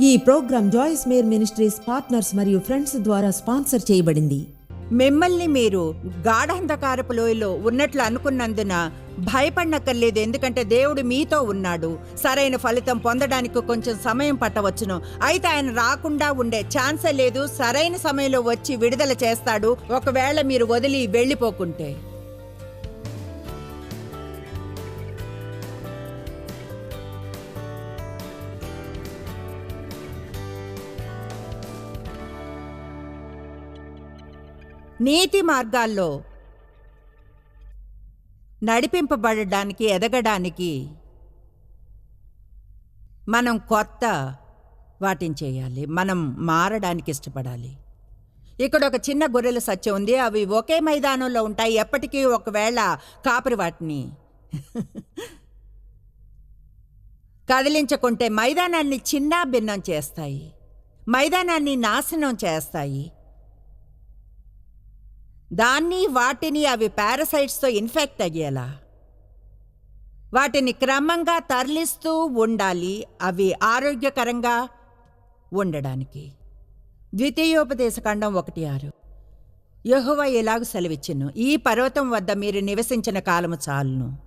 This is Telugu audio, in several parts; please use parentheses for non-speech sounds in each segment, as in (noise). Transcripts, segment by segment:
ఈ program Joyce Meyer Ministries partners మరియు ఫ్రెండ్స్ ద్వారా స్పాన్సర్ చేయబడింది. మిమ్మల్ని మీరు గాఢంధకారపు లోయలో ఉన్నట్లు అనుకున్నందున భయపడనక్కర్లేదు ఎందుకంటే దేవుడు మీతో ఉన్నాడు. సరైన ఫలితం పొందడానికి కొంచెం సమయం పట్టవచ్చును. అయితే ఆయన రాకుండా ఉండే ఛాన్సే లేదు. సరైన సమయంలో వచ్చి విడుదల చేస్తాడు. ఒకవేళ మీరు వదిలి వెళ్ళిపోకుంటే. నీతి మార్గాల్లో నడిపింపబడడానికి ఎదగడానికి మనం కొత్త వాటిని చేయాలి. మనం మారడానికి ఇష్టపడాలి. ఇక్కడ ఒక చిన్న గొర్రెల సత్యం ఉంది. అవి ఒకే మైదానంలో ఉంటాయి. ఎప్పటికీ ఒకవేళ కాపరి వాటిని కదిలించకుంటే మైదానాన్ని చిన్న భిన్నం చేస్తాయి. మైదానాన్ని నాశనం చేస్తాయి. దాన్ని వాటిని అవి పారసైట్స్తో ఇన్ఫెక్ట్ అయ్యేలా. వాటిని క్రమంగా తరలిస్తూ ఉండాలి అవి ఆరోగ్యకరంగా ఉండడానికి. ద్వితీయోపదేశ ఖండం ఒకటి ఆరు. యహువ ఎలాగ సెలవిచ్చును? ఈ పర్వతం వద్ద మీరు నివసించిన కాలము చాలును.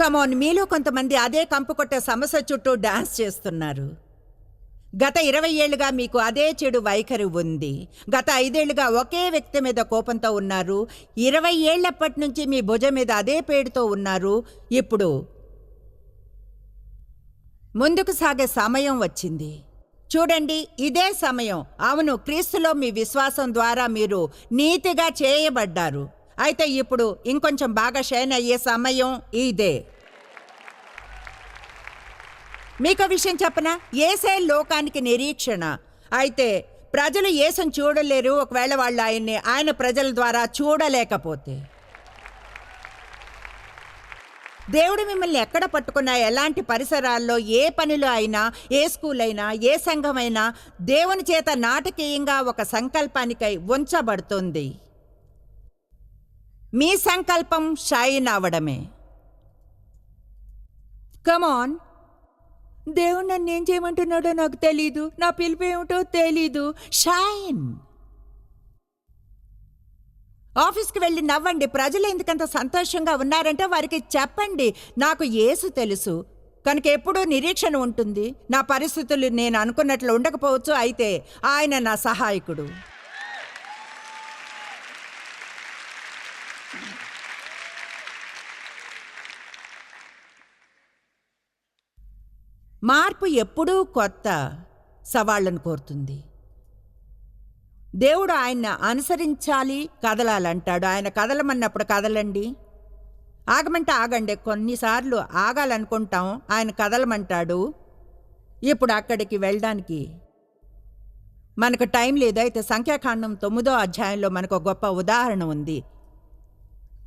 కమోన్ మీలో కొంతమంది అదే కంపు కొట్టే సమస్య చుట్టూ డాన్స్ చేస్తున్నారు. గత ఇరవై ఏళ్ళుగా మీకు అదే చెడు వైఖరి ఉంది. గత ఐదేళ్ళుగా ఒకే వ్యక్తి మీద కోపంతో ఉన్నారు. ఇరవై ఏళ్ళప్పటి నుంచి మీ భుజం మీద అదే పేడుతో ఉన్నారు. ఇప్పుడు ముందుకు సాగే సమయం వచ్చింది. చూడండి ఇదే సమయం. అవును క్రీస్తులో మీ విశ్వాసం ద్వారా మీరు నీతిగా చేయబడ్డారు. అయితే ఇప్పుడు ఇంకొంచెం బాగా షైన్ అయ్యే సమయం ఇదే. మీకు విషయం చెప్పనా? ఏసే లోకానికి నిరీక్షణ. అయితే ప్రజలు ఏసం చూడలేరు ఒకవేళ వాళ్ళు ఆయన్ని ఆయన ప్రజల ద్వారా చూడలేకపోతే. దేవుడు మిమ్మల్ని ఎక్కడ పట్టుకున్నా ఎలాంటి పరిసరాల్లో ఏ పనిలో అయినా ఏ స్కూల్ అయినా ఏ సంఘమైనా దేవుని చేత నాటకీయంగా ఒక సంకల్పానికై ఉంచబడుతుంది. మీ సంకల్పం షైన్ అవడమే కమాన్ దేవుడు నన్ను ఏం చేయమంటున్నాడో నాకు తెలీదు. నా పిలుపు ఏమిటో తెలీదు. షైన్. ఆఫీస్కి వెళ్ళి నవ్వండి. ప్రజలు ఎందుకంత సంతోషంగా ఉన్నారంటే వారికి చెప్పండి. నాకు ఏసు తెలుసు. కనుక ఎప్పుడూ నిరీక్షణ ఉంటుంది. నా పరిస్థితులు నేను అనుకున్నట్లు ఉండకపోవచ్చు. అయితే ఆయన నా సహాయకుడు. మార్పు ఎప్పుడూ కొత్త సవాళ్ళను కోరుతుంది. దేవుడు ఆయన అనుసరించాలి కదలాలంటాడు. ఆయన కదలమన్నప్పుడు కదలండి. ఆగమంటే ఆగండి. కొన్నిసార్లు ఆగాలనుకుంటాం. ఆయన కదలమంటాడు. ఇప్పుడు అక్కడికి వెళ్ళడానికి మనకు టైం లేదు. అయితే సంఖ్యాకాండం తొమ్మిదో అధ్యాయంలో మనకు గొప్ప ఉదాహరణ ఉంది.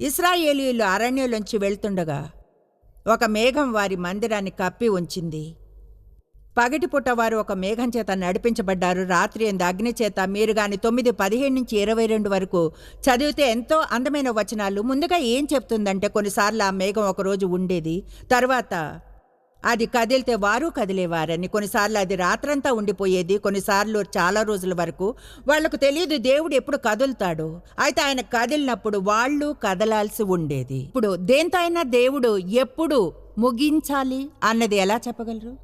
ఇస్రాయేలీయులు అరణ్యంలోంచి వెళ్తుండగా ఒక మేఘం వారి మందిరాన్ని కప్పి ఉంచింది. పగటిపూట వారు ఒక మేఘం చేత నడిపించబడ్డారు. రాత్రి ఎందు అగ్ని చేత మీరు గాని తొమ్మిది పదిహేను నుంచి ఇరవై రెండు వరకు చదివితే ఎంతో అందమైన వచనాలు. ముందుగా ఏం చెప్తుందంటే కొన్నిసార్లు ఆ మేఘం ఒకరోజు ఉండేది. తర్వాత అది కదిలితే వారు కదిలేవారని కొన్నిసార్లు అది రాత్రంతా ఉండిపోయేది. కొన్నిసార్లు చాలా రోజుల వరకు వాళ్ళకు తెలియదు దేవుడు ఎప్పుడు కదులుతాడు. అయితే ఆయన కదిలినప్పుడు వాళ్ళు కదలాల్సి ఉండేది. ఇప్పుడు దేంతో అయినా దేవుడు ఎప్పుడు ముగించాలి అన్నది ఎలా చెప్పగలరు?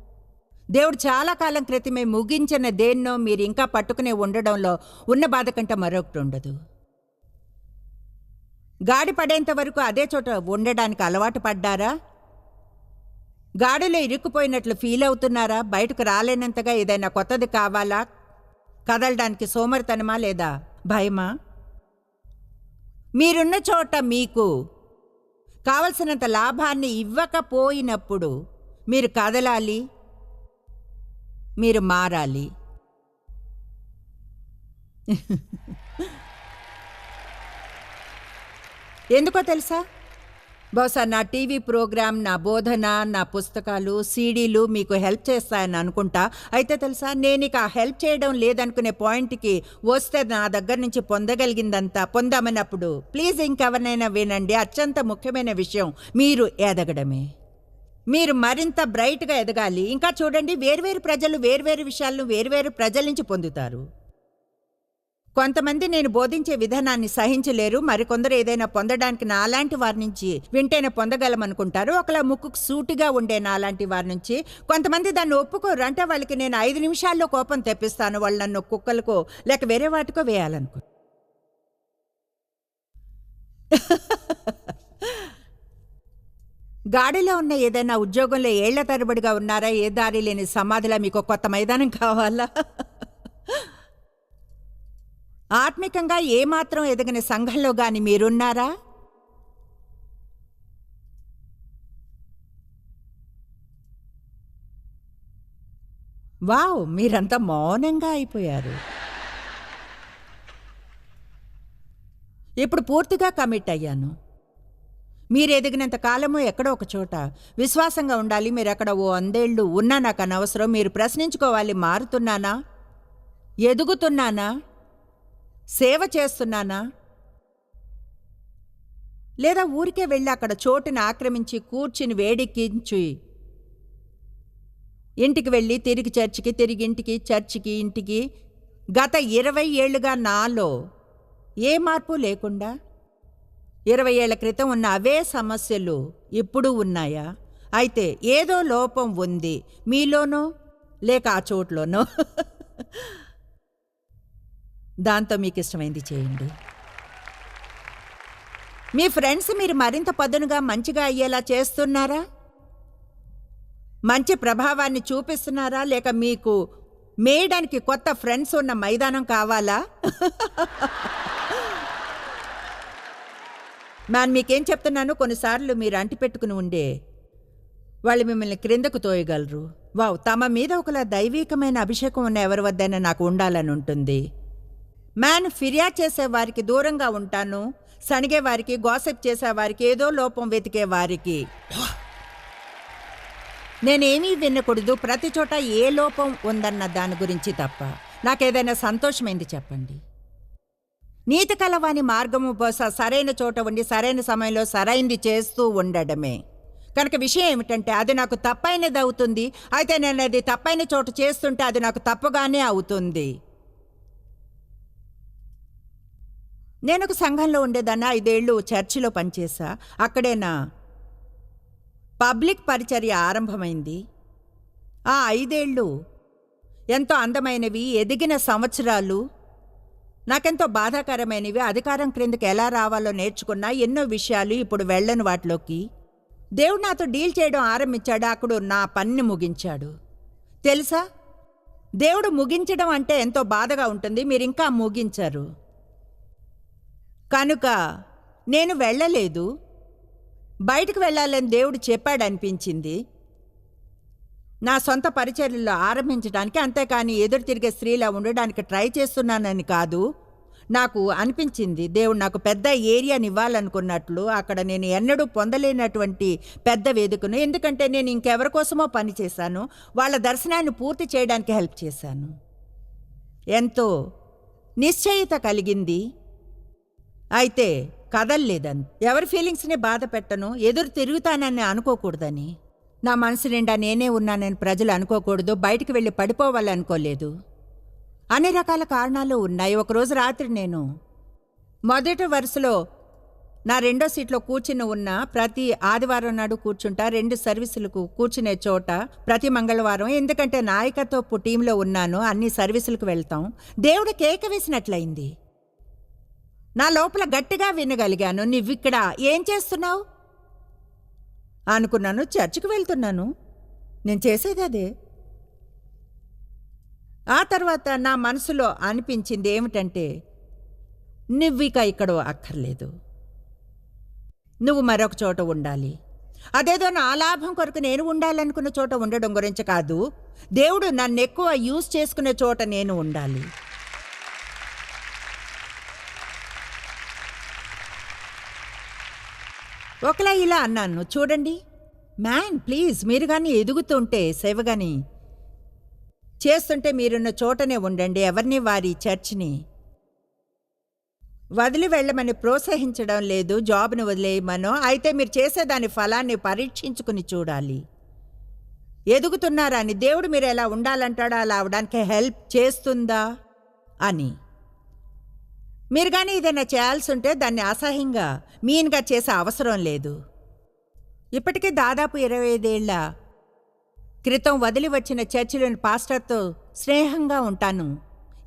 దేవుడు చాలా కాలం క్రితమే ముగించిన దేన్నో మీరు ఇంకా పట్టుకునే ఉండడంలో ఉన్న బాధ కంటే మరొకటి ఉండదు. గాడి పడేంత వరకు అదే చోట ఉండడానికి అలవాటు పడ్డారా? గాడిలో ఇరుక్కుపోయినట్లు ఫీల్ అవుతున్నారా? బయటకు రాలేనంతగా ఏదైనా కొత్తది కావాలా? కదలడానికి సోమరితనమా లేదా? భయమా? మీరున్న చోట మీకు కావలసినంత లాభాన్ని ఇవ్వకపోయినప్పుడు మీరు కదలాలి మీరు మారాలి. ఎందుకో తెలుసా? బహుశా నా టీవీ ప్రోగ్రామ్ నా బోధన నా పుస్తకాలు సీడీలు మీకు హెల్ప్ చేస్తాయని అనుకుంటా. అయితే తెలుసా నేను ఇక హెల్ప్ చేయడం లేదనుకునే పాయింట్కి వస్తే నా దగ్గర నుంచి పొందగలిగిందంతా పొందామన్నప్పుడు ప్లీజ్ ఇంకెవరినైనా వినండి. అత్యంత ముఖ్యమైన విషయం మీరు ఎదగడమే మీరు మరింత బ్రైట్గా ఎదగాలి. ఇంకా చూడండి వేర్వేరు ప్రజలు వేర్వేరు విషయాలను వేర్వేరు ప్రజల నుంచి పొందుతారు. కొంతమంది నేను బోధించే విధానాన్ని సహించలేరు. మరికొందరు ఏదైనా పొందడానికి నాలాంటి వారి నుంచి వింటేనే పొందగలమనుకుంటారు. ఒకలా ముక్కుకు సూటిగా ఉండే నాలాంటి వారి నుంచి కొంతమంది దాన్ని ఒప్పుకోరు. అంటే వాళ్ళకి నేను ఐదు నిమిషాల్లో కోపం తెప్పిస్తాను. వాళ్ళు నన్ను కుక్కలకో లేక వేరే వాటికో వేయాలనుకో గాడిలో ఉన్న ఏదైనా ఉద్యోగంలో ఏళ్ళ తరబడిగా ఉన్నారా? ఏ దారి లేని సమాధిలా మీకు కొత్త మైదానం కావాలా? ఆత్మికంగా ఏమాత్రం ఎదగని సంఘంలో గాని మీరున్నారా? వావ్ మీరంతా మౌనంగా అయిపోయారు. ఇప్పుడు పూర్తిగా కమిట్ అయ్యాను. మీరు ఎదిగినంత కాలము ఎక్కడో ఒక చోట. విశ్వాసంగా ఉండాలి మీరు అక్కడ ఓ అందేళ్ళు ఉన్నా నాకు అనవసరం. మీరు ప్రశ్నించుకోవాలి మారుతున్నానా? ఎదుగుతున్నానా? సేవ చేస్తున్నానా? లేదా ఊరికే వెళ్ళి అక్కడ చోటుని ఆక్రమించి కూర్చుని వేడెక్కించి ఇంటికి వెళ్ళి తిరిగి చర్చికి తిరిగి ఇంటికి చర్చికి ఇంటికి గత ఇరవై ఏళ్ళుగా నాలో ఏ మార్పు లేకుండా ఇరవై ఏళ్ళ క్రితం ఉన్న అవే సమస్యలు ఇప్పుడు ఉన్నాయా? అయితే ఏదో లోపం ఉంది. మీలోనో? లేక ఆ చోట్లోనో? (laughs) దాంతో మీకు ఇష్టమైంది చేయండి. మీ ఫ్రెండ్స్ మీరు మరింత పదునుగా మంచిగా అయ్యేలా చేస్తున్నారా? మంచి ప్రభావాన్ని చూపిస్తున్నారా? లేక మీకు మేయడానికి కొత్త ఫ్రెండ్స్ ఉన్న మైదానం కావాలా? (laughs) మ్యాన్ మీకేం చెప్తున్నాను కొన్నిసార్లు మీరు అంటిపెట్టుకుని ఉండే వాళ్ళు మిమ్మల్ని క్రిందకు తోయగలరు. వావ్ తమ మీద ఒకలా దైవీకమైన అభిషేకం ఉన్న ఎవరి వద్దైనా నాకు ఉండాలని ఉంటుంది. మ్యాన్ ఫిర్యాదు చేసే వారికి దూరంగా ఉంటాను సణిగే వారికి గోసెప్ చేసే వారికి ఏదో లోపం వెతికే వారికి. నేనేమీ వినకూడదు ప్రతి చోట ఏ లోపం ఉందన్న దాని గురించి తప్ప. నాకేదైనా సంతోషమైంది చెప్పండి. నీతి కలవాని మార్గము బహుశా సరైన చోట ఉండి సరైన సమయంలో సరైనది చేస్తూ ఉండడమే. కనుక విషయం ఏమిటంటే అది నాకు తప్పైనది అవుతుంది. అయితే నేను అది తప్పైన చోట చేస్తుంటే అది నాకు తప్పుగానే అవుతుంది. నేను ఒక సంఘంలో ఉండేదాన్ని. ఐదేళ్ళు చర్చిలో పనిచేసా అక్కడే నా పబ్లిక్ పరిచర్య ఆరంభమైంది. ఆ ఐదేళ్ళు ఎంతో అందమైనవి. ఎదిగిన సంవత్సరాలు నాకెంతో బాధాకరమైనవి. అధికారం క్రిందకి ఎలా రావాలో నేర్చుకున్నా ఎన్నో విషయాలు ఇప్పుడు వెళ్ళని వాటిలోకి. దేవుడు నాతో డీల్ చేయడం ఆరంభించాడు. అక్కడ నా పనిని ముగించాడు. తెలుసా? దేవుడు ముగించడం అంటే ఎంతో బాధగా ఉంటుంది. మీరు ఇంకా ముగించరు. కనుక నేను వెళ్ళలేదు. బయటకు వెళ్ళాలని దేవుడు చెప్పాడనిపించింది. నా సొంత పరిచర్యలు ఆరంభించడానికి అంతేకాని ఎదురు తిరిగే స్త్రీలా ఉండడానికి ట్రై చేస్తున్నానని కాదు. నాకు అనిపించింది దేవుడు నాకు పెద్ద ఏరియాని ఇవ్వాలనుకున్నట్లు అక్కడ నేను ఎన్నడూ పొందలేనటువంటి పెద్ద వేదికను. ఎందుకంటే నేను ఇంకెవరి కోసమో పని చేశాను. వాళ్ళ దర్శనాన్ని పూర్తి చేయడానికి హెల్ప్ చేశాను. ఎంతో నిశ్చయిత కలిగింది. అయితే కదల్లేదని ఎవరి ఫీలింగ్స్ని బాధ పెట్టను ఎదురు తిరుగుతానని అనుకోకూడదని. నా మనసు నిండా నేనే ఉన్నానని ప్రజలు అనుకోకూడదు బయటికి వెళ్ళి పడిపోవాలనుకోలేదు. అన్ని రకాల కారణాలు ఉన్నాయి. ఒకరోజు రాత్రి నేను మొదటి వరుసలో నా రెండో సీట్లో కూర్చుని ఉన్న ప్రతి ఆదివారం నాడు కూర్చుంటా రెండు సర్వీసులకు కూర్చునే చోట ప్రతి మంగళవారం ఎందుకంటే నాయకత్వపు టీంలో ఉన్నాను అన్ని సర్వీసులకు వెళ్తాం. దేవుడు కేక వేసినట్లయింది. నా లోపల గట్టిగా వినగలిగాను. నువ్విక్కడ ఏం చేస్తున్నావు? అనుకున్నాను చర్చికి వెళ్తున్నాను. నేను చేసేది అదే. ఆ తర్వాత నా మనసులో అనిపించింది ఏమిటంటే నువ్విక ఇక్కడ అక్కర్లేదు. నువ్వు మరొక చోట ఉండాలి. అదేదో నా లాభం కొరకు నేను ఉండాలనుకున్న చోట ఉండడం గురించి కాదు. దేవుడు నన్ను ఎక్కువ యూజ్ చేసుకునే చోట నేను ఉండాలి. ఒకలా ఇలా అన్నాను. చూడండి. మ్యాన్ ప్లీజ్ మీరు కానీ ఎదుగుతుంటే సేవ కానీ చేస్తుంటే మీరున్న చోటనే ఉండండి. ఎవరిని? వారి చర్చ్ని. వదిలి వెళ్ళమని ప్రోత్సహించడం లేదు. జాబ్ను వదిలేయమనో. అయితే మీరు చేసేదాని ఫలాన్ని పరీక్షించుకుని చూడాలి. ఎదుగుతున్నారా అని. దేవుడు మీరు ఎలా ఉండాలంటాడో అలా అవడానికి హెల్ప్ చేస్తుందా? అని. మీరు కానీ ఏదైనా చేయాల్సి ఉంటే దాన్ని అసహ్యంగా మీన్గా చేసే అవసరం లేదు. ఇప్పటికే దాదాపు ఇరవై ఐదేళ్ళ క్రితం వదిలి వచ్చిన చర్చిలోని పాస్టర్తో స్నేహంగా ఉంటాను.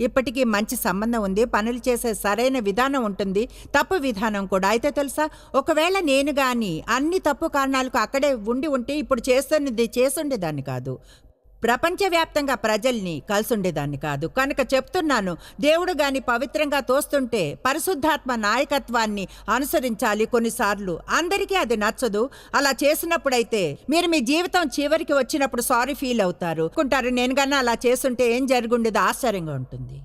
ఇప్పటికీ మంచి సంబంధం ఉంది పనులు చేసే సరైన విధానం ఉంటుంది తప్పు విధానం కూడా. అయితే తెలుసా ఒకవేళ నేను కానీ అన్ని తప్పు కారణాలకు అక్కడే ఉండి ఉంటే ఇప్పుడు చేస్తున్నది చేసుండేదాన్ని కాదు. ప్రపంచవ్యాప్తంగా ప్రజల్ని కలిసుండేదాన్ని కాదు. కనుక చెప్తున్నాను దేవుడు గాని పవిత్రంగా తోస్తుంటే పరిశుద్ధాత్మ నాయకత్వాన్ని అనుసరించాలి కొన్నిసార్లు. అందరికీ అది నచ్చదు. అలా చేసినప్పుడైతే మీరు మీ జీవితం చివరికి వచ్చినప్పుడు సారీ ఫీల్ అవుతారు. అనుకుంటారు నేను కన్నా అలా చేస్తుంటే ఏం జరుగుండేది ఆశ్చర్యంగా ఉంటుంది.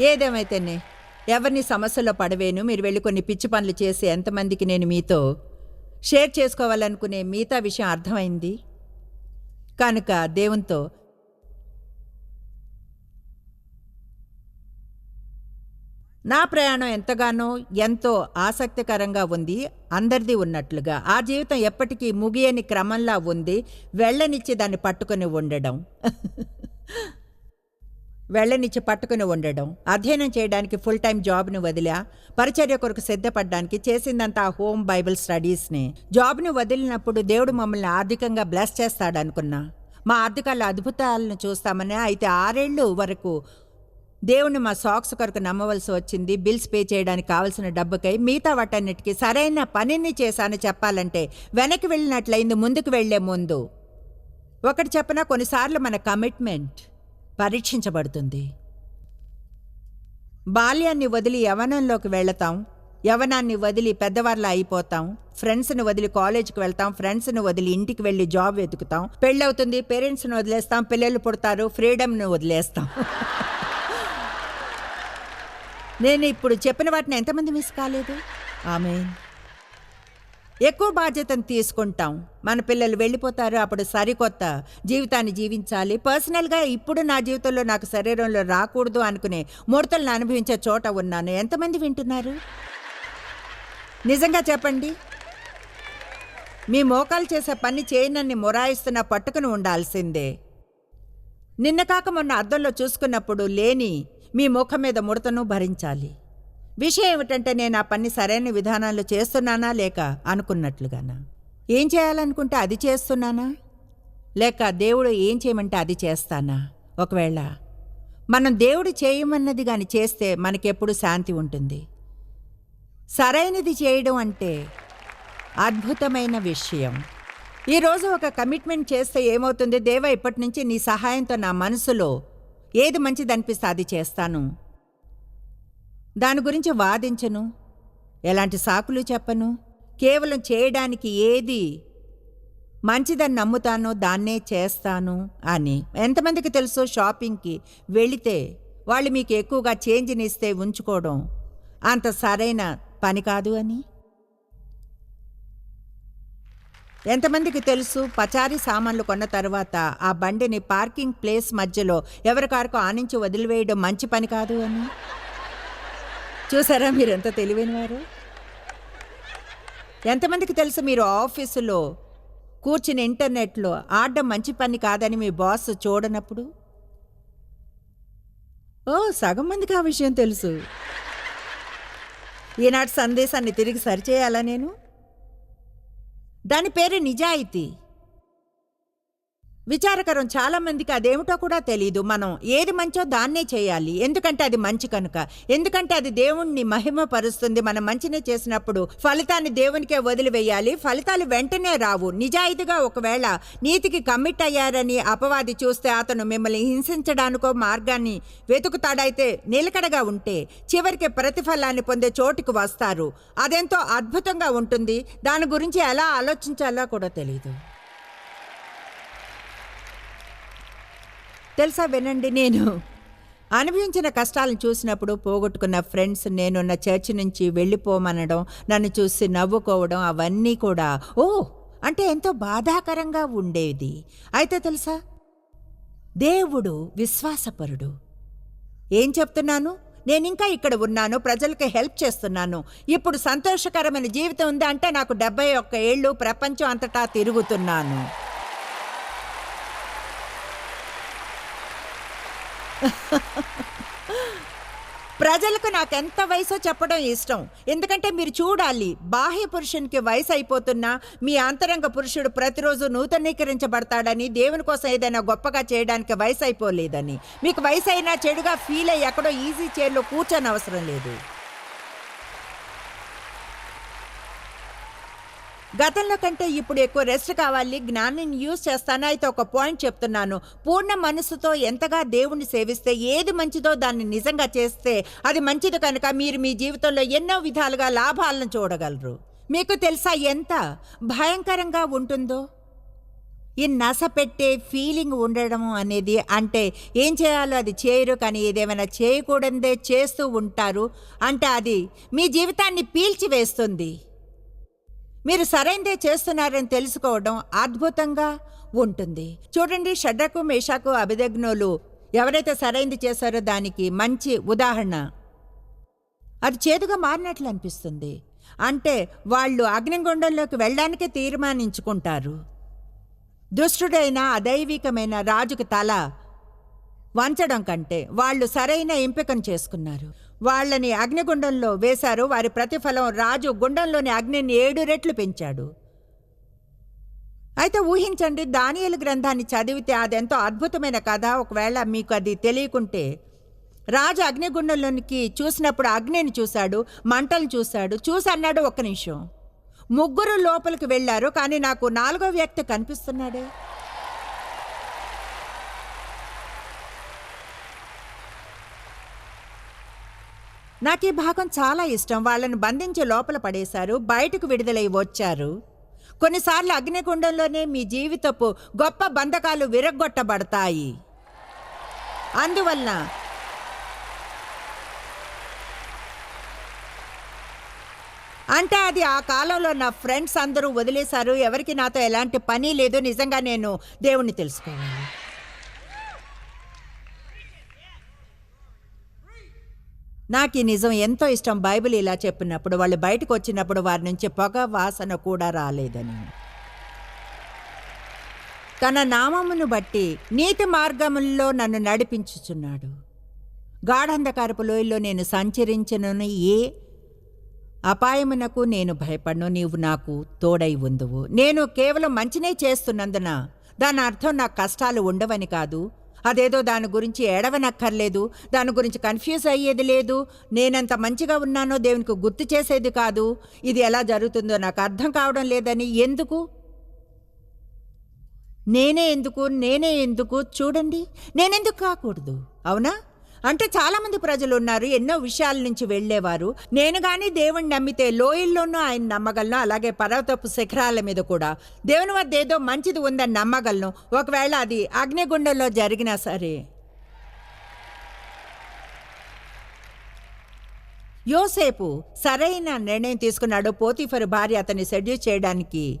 ఏదేమైతేనే ఎవరిని సమస్యలో పడవేను మీరు వెళ్ళి కొన్ని పిచ్చి పనులు చేసి ఎంతమందికి నేను మీతో షేర్ చేసుకోవాలనుకునే మిగతా విషయం అర్థమైంది. కనుక దేవునితో నా ప్రయాణం ఎంతగానో ఎంతో ఆసక్తికరంగా ఉంది అందరిది ఉన్నట్లుగా. ఆ జీవితం ఎప్పటికీ ముగియని క్రమంలా ఉంది వెళ్ళనిచ్చి దాన్ని పట్టుకొని ఉండడం. వెళ్ళనిచ్చి పట్టుకుని ఉండడం అధ్యయనం చేయడానికి ఫుల్ టైం జాబ్ను వదిలా పరిచర్య కొరకు సిద్ధపడడానికి చేసిందంతా ఆ హోమ్ బైబిల్ స్టడీస్ని జాబ్ను వదిలినప్పుడు దేవుడు మమ్మల్ని ఆర్థికంగా బ్లెస్ చేస్తాడనుకున్నా. మా ఆర్థికాల అద్భుతాలను చూస్తామని అయితే ఆరేళ్ళు వరకు దేవుణ్ణి మా సాక్స్ కొరకు నమ్మవలసి వచ్చింది. బిల్స్ పే చేయడానికి కావలసిన డబ్బుకై మిగతా వాటన్నిటికీ సరైన పనిని చేశాను చెప్పాలంటే వెనక్కి వెళ్ళినట్లయింది ముందుకు వెళ్ళే ముందు. ఒకటి చెప్పనా కొన్నిసార్లు మన కమిట్మెంట్ పరీక్షించబడుతుంది. బాల్యాన్ని వదిలి యవనంలోకి వెళతాం. యవనాన్ని వదిలి పెద్దవాళ్ళ అయిపోతాం. ఫ్రెండ్స్ని వదిలి కాలేజీకి వెళ్తాం. ఫ్రెండ్స్ని వదిలి ఇంటికి వెళ్ళి జాబ్ వెతుకుతాం. పెళ్ళవుతుంది. పేరెంట్స్ని వదిలేస్తాం. పిల్లలు పుడతారు. ఫ్రీడమ్ని వదిలేస్తాం. నేను ఇప్పుడు చెప్పిన వాటిని ఎంతమంది మిస్ కాలేదు? ఆమె ఎక్కువ బాధ్యతను తీసుకుంటాం. మన పిల్లలు వెళ్ళిపోతారు అప్పుడు సరికొత్త జీవితాన్ని జీవించాలి. పర్సనల్గా ఇప్పుడు నా జీవితంలో నాకు శరీరంలో రాకూడదు అనుకునే ముడతలను అనుభవించే చోట ఉన్నాను. ఎంతమంది వింటున్నారు? నిజంగా చెప్పండి. మీ మోకాలు చేసే పని చేయనని మొరాయిస్తున్న పట్టుకుని ఉండాల్సిందే. నిన్న కాక మొన్న అద్దంలో చూసుకున్నప్పుడు లేని మీ ముఖం మీద ముడతను భరించాలి. విషయం ఏమిటంటే నేను ఆ పని సరైన విధానాల్లో చేస్తున్నానా లేక అనుకున్నట్లుగానా? ఏం చేయాలనుకుంటే అది చేస్తున్నానా? లేక దేవుడు ఏం చేయమంటే అది చేస్తానా? ఒకవేళ మనం దేవుడు చేయమన్నది కానీ చేస్తే మనకెప్పుడు శాంతి ఉంటుంది. సరైనది చేయడం అంటే అద్భుతమైన విషయం. ఈరోజు ఒక కమిట్మెంట్ చేస్తే ఏమవుతుంది? దేవ ఇప్పటి నుంచి నీ సహాయంతో నా మనసులో ఏది మంచిది అనిపిస్తే అది చేస్తాను. దాని గురించి వాదించను. ఎలాంటి సాకులు చెప్పను. కేవలం చేయడానికి ఏది మంచిదని నమ్ముతానో దాన్నే చేస్తాను అని. ఎంతమందికి తెలుసో షాపింగ్కి వెళితే వాళ్ళు మీకు ఎక్కువగా చేంజ్ని ఇస్తే ఉంచుకోవడం అంత సరైన పని కాదు అని? ఎంతమందికి తెలుసు పచారీ సామాన్లు కొన్న తర్వాత ఆ బండిని పార్కింగ్ ప్లేస్ మధ్యలో ఎవరికారకు ఆనించి వదిలివేయడం మంచి పని కాదు అని? చూసారా మీరు ఎంత తెలివైనవారు ఎంతమందికి తెలుసు మీరు ఆఫీసులో కూర్చుని ఇంటర్నెట్లో ఆడడం మంచి పని కాదని మీ బాస్ చూడనప్పుడు? ఓ సగం మందికి ఆ విషయం తెలుసు. ఈనాటి సందేశాన్ని తిరిగి సరిచేయాలా నేను? దాని పేరు నిజాయితీ. విచారకరం చాలా మందికి అదేమిటో కూడా తెలియదు మనం ఏది మంచో దాన్నే చేయాలి. ఎందుకంటే అది మంచి కనుక. ఎందుకంటే అది దేవుణ్ణి మహిమపరుస్తుంది. మనం మంచినే చేసినప్పుడు ఫలితాన్ని దేవునికే వదిలివేయాలి. ఫలితాలు వెంటనే రావు. నిజాయితీగా ఒకవేళ నీతికి కమిట్ అయ్యారని అపవాది చూస్తే అతను మిమ్మల్ని హింసించడానికో మార్గాన్ని వెతుకుతాడైతే నిలకడగా ఉంటే చివరికి ప్రతిఫలాన్ని పొందే చోటుకు వస్తారు. అదెంతో అద్భుతంగా ఉంటుంది. దాని గురించి ఎలా ఆలోచించాలో కూడా తెలియదు తెలుసా వినండి నేను? అనుభవించిన కష్టాలను చూసినప్పుడు పోగొట్టుకున్న ఫ్రెండ్స్ నేనున్న చర్చి నుంచి వెళ్ళిపోమనడం నన్ను చూసి నవ్వుకోవడం అవన్నీ కూడా ఓ! అంటే ఎంతో బాధాకరంగా ఉండేది. అయితే తెలుసా? దేవుడు విశ్వాసపరుడు. ఏం చెప్తున్నాను? నేను ఇంకా ఇక్కడ ఉన్నాను ప్రజలకు హెల్ప్ చేస్తున్నాను. ఇప్పుడు సంతోషకరమైన జీవితం ఉంది అంటే నాకు డెబ్బై ఒక్క ఏళ్ళు ప్రపంచం అంతటా తిరుగుతున్నాను. ప్రజలకు నాకు ఎంత వయసో చెప్పడం ఇష్టం. ఎందుకంటే మీరు చూడాలి బాహ్య పురుషునికి వయసు అయిపోతున్నా మీ అంతరంగ పురుషుడు ప్రతిరోజు నూతనీకరించబడతాడని దేవుని కోసం ఏదైనా గొప్పగా చేయడానికి వయసు అయిపోలేదని మీకు వయసు అయినా చెడుగా ఫీల్ అయ్యి ఎక్కడో ఈజీ చైర్లో కూర్చొని అవసరం లేదు. గతంలో కంటే ఇప్పుడు ఎక్కువ రెస్ట్ కావాలి జ్ఞానాన్ని యూజ్ చేస్తాను? అయితే ఒక పాయింట్ చెప్తున్నాను. పూర్ణ మనసుతో ఎంతగా దేవుణ్ణి సేవిస్తే ఏది మంచిదో దాన్ని నిజంగా చేస్తే అది మంచిది కనుక మీరు మీ జీవితంలో ఎన్నో విధాలుగా లాభాలను చూడగలరు. మీకు తెలుసా ఎంత భయంకరంగా ఉంటుందో? ఈ నస పెట్టే ఫీలింగ్ ఉండడం అనేది అంటే ఏం చేయాలో అది చేయరు కానీ ఏదేమైనా చేయకూడదే చేస్తూ ఉంటారు. అంటే అది మీ జీవితాన్ని పీల్చివేస్తుంది. మీరు సరైందే చేస్తున్నారని తెలుసుకోవడం అద్భుతంగా ఉంటుంది. చూడండి షడ్రకు మేషాకు అభిదగ్నోలు ఎవరైతే సరైంది చేశారో దానికి మంచి ఉదాహరణ. అది చేదుగా మారినట్లు అనిపిస్తుంది. అంటే వాళ్ళు అగ్నిగుండంలోకి వెళ్ళడానికే తీర్మానించుకుంటారు. దుష్టుడైన అదైవికమైన రాజుకి తల వంచడం కంటే వాళ్ళు సరైన ఎంపికను చేసుకున్నారు. వాళ్ళని అగ్నిగుండంలో వేశారు. వారి ప్రతిఫలం రాజు గుండంలోని అగ్నిని ఏడు రెట్లు పెంచాడు. అయితే ఊహించండి దానియలు గ్రంథాన్ని చదివితే అదెంతో అద్భుతమైన కథ. ఒకవేళ మీకు అది తెలియకుంటే రాజు అగ్నిగుండంలోనికి చూసినప్పుడు అగ్నిని చూశాడు మంటలు చూశాడు. చూసి అన్నాడు ఒక్క నిమిషం. ముగ్గురు లోపలికి వెళ్ళారు కానీ నాకు నాలుగో వ్యక్తి కనిపిస్తున్నాడే. నాకు ఈ భాగం చాలా ఇష్టం. వాళ్ళని బంధించి లోపల పడేశారు. బయటకు విడుదలై వచ్చారు. కొన్నిసార్లు అగ్నిగుండంలోనే మీ జీవితపు గొప్ప బంధకాలు విరగ్గొట్టబడతాయి. అందువలన అంటే అది ఆ కాలంలో నా ఫ్రెండ్స్ అందరూ వదిలేశారు. ఎవరికి నాతో ఎలాంటి పని లేదు. నిజంగా నేను దేవుణ్ణి తెలుసుకోవాలి. నాకు ఈ నిజం ఎంతో ఇష్టం. బైబిల్ ఇలా చెప్పినప్పుడు వాళ్ళు బయటకు వచ్చినప్పుడు వారి నుంచి పొగ వాసన కూడా రాలేదని. తన నామమును బట్టి నీతి మార్గముల్లో నన్ను నడిపించుచున్నాడు. గాఢంధకారపు లోయల్లో నేను సంచరించను ఏ అపాయమునకు నేను భయపడను. నీవు నాకు తోడై ఉందువు. నేను కేవలం మంచినే చేస్తున్నందున దాని అర్థం నాకు కష్టాలు ఉండవని కాదు. అదేదో దాని గురించి ఏడవనక్కర్లేదు. దాని గురించి కన్ఫ్యూజ్ అయ్యేది లేదు. నేనంత మంచిగా ఉన్నానో దేవునికి గుర్తు చేసేది కాదు. ఇది ఎలా జరుగుతుందో నాకు అర్థం కావడం లేదని ఎందుకు? నేనే ఎందుకు? నేనే ఎందుకు? చూడండి. నేనెందుకు కాకూడదు? అవునా? అంటే చాలామంది ప్రజలు ఉన్నారు ఎన్నో విషయాల నుంచి వెళ్ళేవారు. నేను కానీ దేవుణ్ణి నమ్మితే లోయల్లోనూ ఆయన నమ్మగలను అలాగే పర్వతపు శిఖరాల మీద కూడా. దేవుని వద్ద ఏదో మంచిది ఉందని నమ్మగలను. ఒకవేళ అది అగ్నిగుండంలో జరిగినా సరే. యోసేపు సరైన నిర్ణయం తీసుకున్నాడు. పోతిఫర్ భార్య అతన్ని సెడ్యూస్ చేయడానికి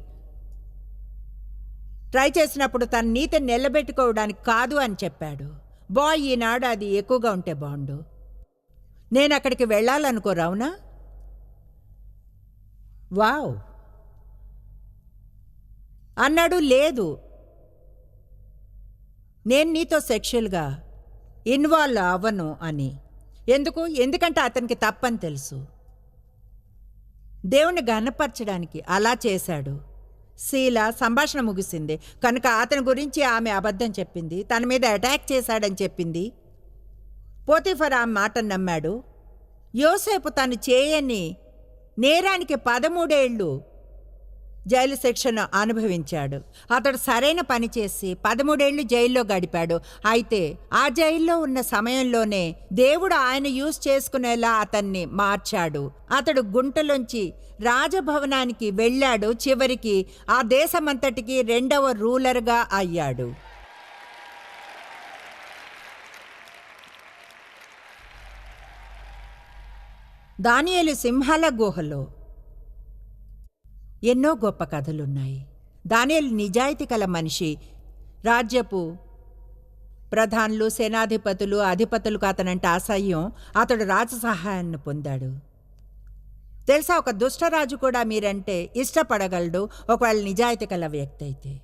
ట్రై చేసినప్పుడు తన నీతిని నిలబెట్టుకోవడానికి కాదు అని చెప్పాడు. బాయ్ ఈనాడు అది ఎక్కువగా ఉంటే బాగుండు. నేను అక్కడికి వెళ్ళాలనుకోరు అవునా వావ్. అన్నాడు లేదు. నేను నీతో సెక్షువల్గా ఇన్వాల్వ్ అవ్వను అని. ఎందుకు? ఎందుకంటే అతనికి తప్పని తెలుసు. దేవుణ్ణి గనపరచడానికి అలా చేశాడు. శీల సంభాషణ ముగిసింది. కనుక అతని గురించి ఆమె అబద్ధం చెప్పింది. తన మీద అటాక్ చేశాడని చెప్పింది. పోతిఫర్ ఆ మాటను నమ్మాడు. యోసేపు తను చేయని నేరానికి పదమూడేళ్ళు జైలు శిక్షను అనుభవించాడు. అతడు సరైన పని చేసి పదమూడేళ్ళు జైల్లో గడిపాడు. అయితే ఆ జైల్లో ఉన్న సమయంలోనే దేవుడు ఆయన యూజ్ చేసుకునేలా అతన్ని మార్చాడు. అతడు గుంటలోంచి రాజభవనానికి వెళ్ళాడు. చివరికి ఆ దేశమంతటికి రెండవ రూలర్గా అయ్యాడు. దానియలు సింహాల గుహలో ఎన్నో గొప్ప కథలున్నాయి. దానియలు నిజాయితీ కల మనిషి రాజ్యపు ప్రధానులు సేనాధిపతులు అధిపతులకు అతనంటే అసహ్యం అతడు రాజ సహాయాన్ని పొందాడు. తెలుసా ఒక దుష్టరాజు కూడా మీరంటే ఇష్టపడగలడు ఒకవేళ నిజాయితీ కల వ్యక్తి అయితే.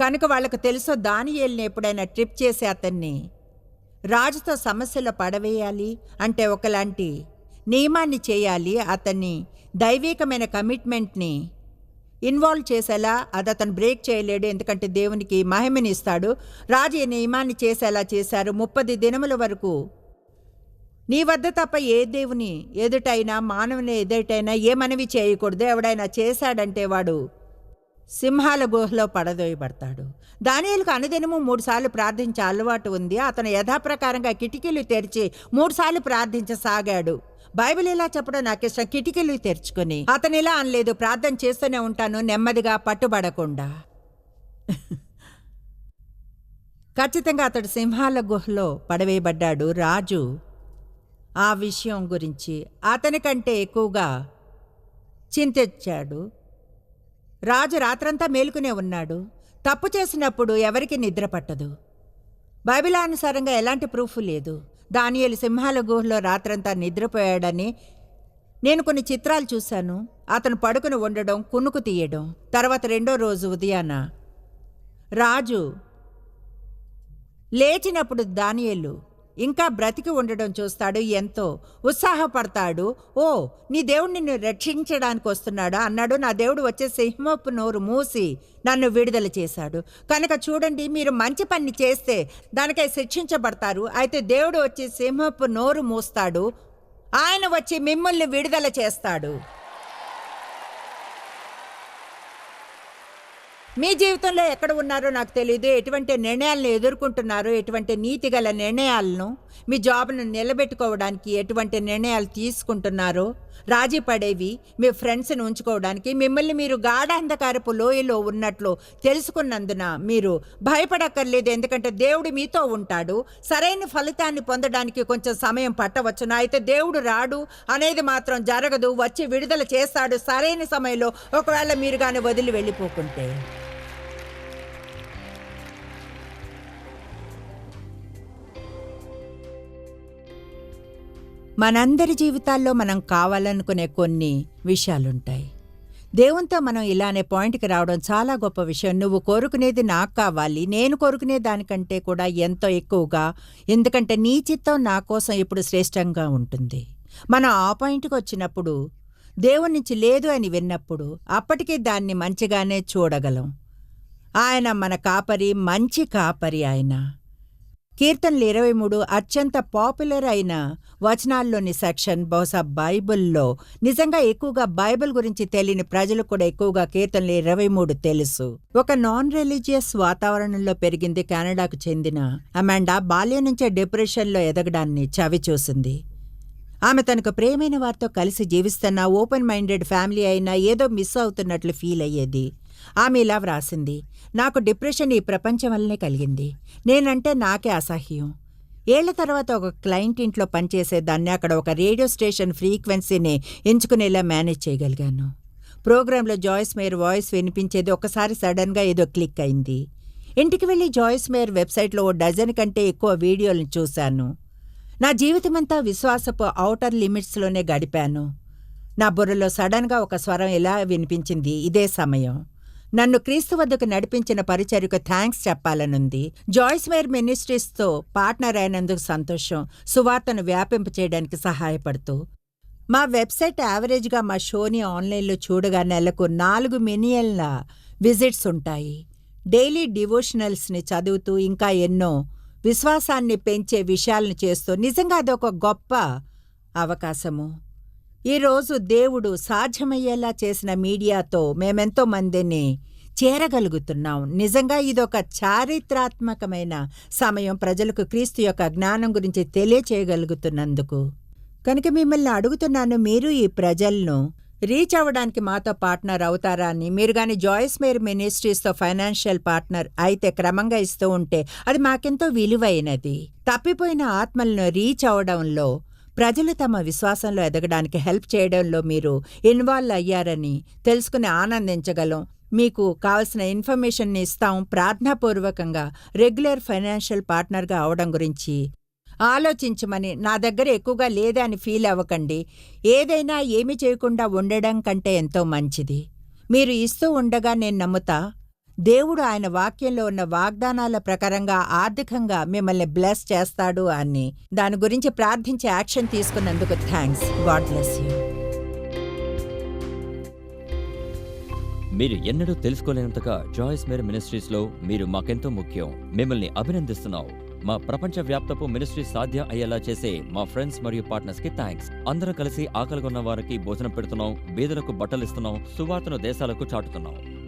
కనుక వాళ్ళకు తెలుసో దానియేల్ని ఎప్పుడైనా ట్రిప్ చేసి అతన్ని రాజుతో సమస్యలో పడవేయాలి అంటే ఒకలాంటి నియమాన్ని చేయాలి అతన్ని దైవికమైన కమిట్మెంట్ని ఇన్వాల్వ్ చేసేలా అది అతను బ్రేక్ చేయలేడు ఎందుకంటే దేవునికి మహిమని ఇస్తాడు. రాజు ఈ నియమాన్ని చేసేలా చేశారు. ముప్పది దినముల వరకు నీ వద్ద తప్ప ఏ దేవుని ఎదుటైనా మానవుని ఎదుటైనా ఏ మనవి చేయకూడదు. ఎవడైనా చేశాడంటే వాడు సింహాల గుహలో పడదోయబడతాడు. దానియలకు అనుదినము మూడుసార్లు ప్రార్థించే అలవాటు ఉంది. అతను యథాప్రకారంగా కిటికీలు తెరిచి మూడుసార్లు ప్రార్థించసాగాడు. బైబిల్ ఇలా చెప్పడం నాకు ఇష్టం కిటికీలు తెరుచుకొని అతను ఇలా అనలేదు ప్రార్థన చేస్తూనే ఉంటాను నెమ్మదిగా పట్టుబడకుండా. (laughs) ఖచ్చితంగా అతడు సింహాల గుహలో పడవేయబడ్డాడు. రాజు ఆ విషయం గురించి అతనికంటే ఎక్కువగా చింతించాడు. రాజు రాత్రంతా మేలుకునే ఉన్నాడు. తప్పు చేసినప్పుడు ఎవరికి నిద్ర పట్టదు. బైబిల్ అనుసారంగా ఎలాంటి ప్రూఫ్ లేదు. దానియలు సింహాల గుహలో రాత్రంతా నిద్రపోయాడని నేను కొన్ని చిత్రాలు చూశాను. అతను పడుకుని ఉండడం కునుకు తీయడం. తర్వాత రెండో రోజు ఉదయాన రాజు లేచినప్పుడు దానియలు ఇంకా బ్రతికి ఉండడం చూస్తాడు. ఎంతో ఉత్సాహపడతాడు. ఓ నీ దేవుడు నిన్ను రక్షించడానికి వస్తున్నాడు? అన్నాడు. నా దేవుడు వచ్చే సింహపు నోరు మూసి నన్ను విడుదల చేశాడు. కనుక చూడండి మీరు మంచి పని చేస్తే దానికై శిక్షించబడతారు. అయితే దేవుడు వచ్చి సింహపు నోరు మూస్తాడు. ఆయన వచ్చి మిమ్మల్ని విడుదల చేస్తాడు. మీ జీవితంలో ఎక్కడ ఉన్నారో నాకు తెలియదు ఎటువంటి నిర్ణయాలను ఎదుర్కొంటున్నారో ఎటువంటి నీతిగల నిర్ణయాలను మీ జాబ్ను నిలబెట్టుకోవడానికి ఎటువంటి నిర్ణయాలు తీసుకుంటున్నారో రాజీ పడేవి మీ ఫ్రెండ్స్ని ఉంచుకోవడానికి మిమ్మల్ని మీరు గాఢాంధకారపు లోయలో ఉన్నట్లు తెలుసుకున్నందున మీరు భయపడక్కర్లేదు. ఎందుకంటే దేవుడు మీతో ఉంటాడు. సరైన ఫలితాన్ని పొందడానికి కొంచెం సమయం పట్టవచ్చును. అయితే దేవుడు రాడు అనేది మాత్రం జరగదు. వచ్చి విడుదల చేస్తాడు సరైన సమయంలో. ఒకవేళ మీరు కానీ వదిలి వెళ్ళిపోకుంటే. మనందరి జీవితాల్లో మనం కావాలనుకునే కొన్ని విషయాలుంటాయి. దేవునితో మనం ఇలానే పాయింట్కి రావడం చాలా గొప్ప విషయం. నువ్వు కోరుకునేది నాకు కావాలి నేను కోరుకునే దానికంటే కూడా ఎంతో ఎక్కువగా ఎందుకంటే నీ చిత్తం నా కోసం ఇప్పుడు శ్రేష్టంగా ఉంటుంది. మనం ఆ పాయింట్కి వచ్చినప్పుడు దేవుని నుంచి లేదు అని విన్నప్పుడు అప్పటికే దాన్ని మంచిగానే చూడగలం. ఆయన మన కాపరి మంచి కాపరి ఆయన. కీర్తనలు ఇరవై మూడు అత్యంత పాపులర్ అయిన వచనాల్లోని సెక్షన్ బహుశా బైబిల్లో. నిజంగా ఎక్కువగా బైబిల్ గురించి తెలియని ప్రజలు కూడా ఎక్కువగా కీర్తనలు ఇరవై మూడు తెలుసు. ఒక నాన్ రిలీజియస్ వాతావరణంలో పెరిగింది కెనడాకు చెందిన అమాండా. బాల్యం నుంచే డిప్రెషన్లో ఎదగడాన్ని చవిచూసింది ఆమె తనకు ప్రేమైన వారితో కలిసి జీవిస్తున్న ఓపెన్ మైండెడ్ ఫ్యామిలీ అయినా ఏదో మిస్ అవుతున్నట్లు ఫీల్ అయ్యేది. ఆమె ఇలా వ్రాసింది నాకు డిప్రెషన్ ఈ ప్రపంచం వల్లనే కలిగింది. నేనంటే నాకే అసహ్యం. ఏళ్ళ తర్వాత ఒక క్లయింట్ ఇంట్లో పనిచేసే దాన్ని అక్కడ ఒక రేడియో స్టేషన్ ఫ్రీక్వెన్సీని ఎంచుకునేలా మేనేజ్ చేయగలిగాను. ప్రోగ్రాంలో జాయిస్ మేయర్ వాయిస్ వినిపించేది ఒకసారి సడన్గా ఏదో క్లిక్ అయింది. ఇంటికి వెళ్ళి జాయిస్ మేయర్ వెబ్సైట్లో ఓ డజన్ కంటే ఎక్కువ వీడియోలను చూశాను. నా జీవితమంతా విశ్వాసపు ఔటర్ లిమిట్స్లోనే గడిపాను. నా బుర్రలో సడన్గా ఒక స్వరం ఇలా వినిపించింది ఇదే సమయం. నన్ను క్రీస్తు వద్దకు నడిపించిన పరిచర్యకు థ్యాంక్స్ చెప్పాలనుంది. జాయిస్ మేర్ మినిస్ట్రీస్తో పార్ట్నర్ అయినందుకు సంతోషం. సువార్తను వ్యాపింప చేయడానికి సహాయపడుతూ. మా వెబ్సైట్ యావరేజ్గా మా షోని ఆన్లైన్లో చూడగా నెలకు నాలుగు మిలియన్ల విజిట్స్ ఉంటాయి. డైలీ డివోషనల్స్ని చదువుతూ ఇంకా ఎన్నో విశ్వాసాన్ని పెంచే విషయాలను చేస్తూ నిజంగా అదొక గొప్ప అవకాశము. ఈరోజు దేవుడు సాధ్యమయ్యేలా చేసిన మీడియాతో మేమెంతో మందిని చేరగలుగుతున్నాం. నిజంగా ఇదొక చారిత్రాత్మకమైన సమయం ప్రజలకు క్రీస్తు యొక్క జ్ఞానం గురించి తెలియచేయగలుగుతున్నందుకు. కనుక మిమ్మల్ని అడుగుతున్నాను మీరు ఈ ప్రజలను రీచ్ అవ్వడానికి మాతో పార్ట్నర్ అవుతారా అని. మీరు కానీ జాయిస్ మేర్ మినిస్ట్రీస్తో ఫైనాన్షియల్ పార్ట్నర్ అయితే క్రమంగా ఇస్తూ ఉంటే అది మాకెంతో విలువైనది. తప్పిపోయిన ఆత్మలను రీచ్ అవడంలో ప్రజలు తమ విశ్వాసంలో ఎదగడానికి హెల్ప్ చేయడంలో మీరు ఇన్వాల్వ్ అయ్యారని తెలుసుకుని ఆనందించగలం. మీకు కావలసిన ఇన్ఫర్మేషన్ని ఇస్తాం ప్రార్థనాపూర్వకంగా రెగ్యులర్ ఫైనాన్షియల్ పార్ట్నర్గా అవడం గురించి. ఆలోచించమని నా దగ్గర ఎక్కువగా లేదా అని ఫీల్ అవ్వకండి. ఏదైనా ఏమి చేయకుండా ఉండడం కంటే ఎంతో మంచిది. మీరు ఇస్తూ ఉండగా నేను నమ్ముతా దేవుడు ఆయన వాక్యంలో ఉన్న వాగ్దానాల ప్రకారంగా ఆర్థికంగా మిమ్మల్ని బ్లెస్ చేస్తాడు అని. దాని గురించి ప్రార్థించి యాక్షన్ తీసుకున్నందుకు థ్యాంక్స్. God bless you. మీరు ఎన్నడూ తెలుసుకోలేనంతగా జాయిస్ మేర్ మినిస్ట్రీస్లో మీరు మాకెంతో ముఖ్యం. మిమ్మల్ని అభినందిస్తున్నాం. మా ప్రపంచ వ్యాప్తపు మినిస్ట్రీ సాధ్యం అయ్యేలా చేసే మా ఫ్రెండ్స్ మరియు పార్ట్నర్స్కి థ్యాంక్స్. అందరం కలిసి ఆకలిగొన్న వారికి భోజనం పెడుతున్నాం బీదలకు బట్టలు ఇస్తున్నాం సువార్తను దేశాలకు చాటుతున్నాం.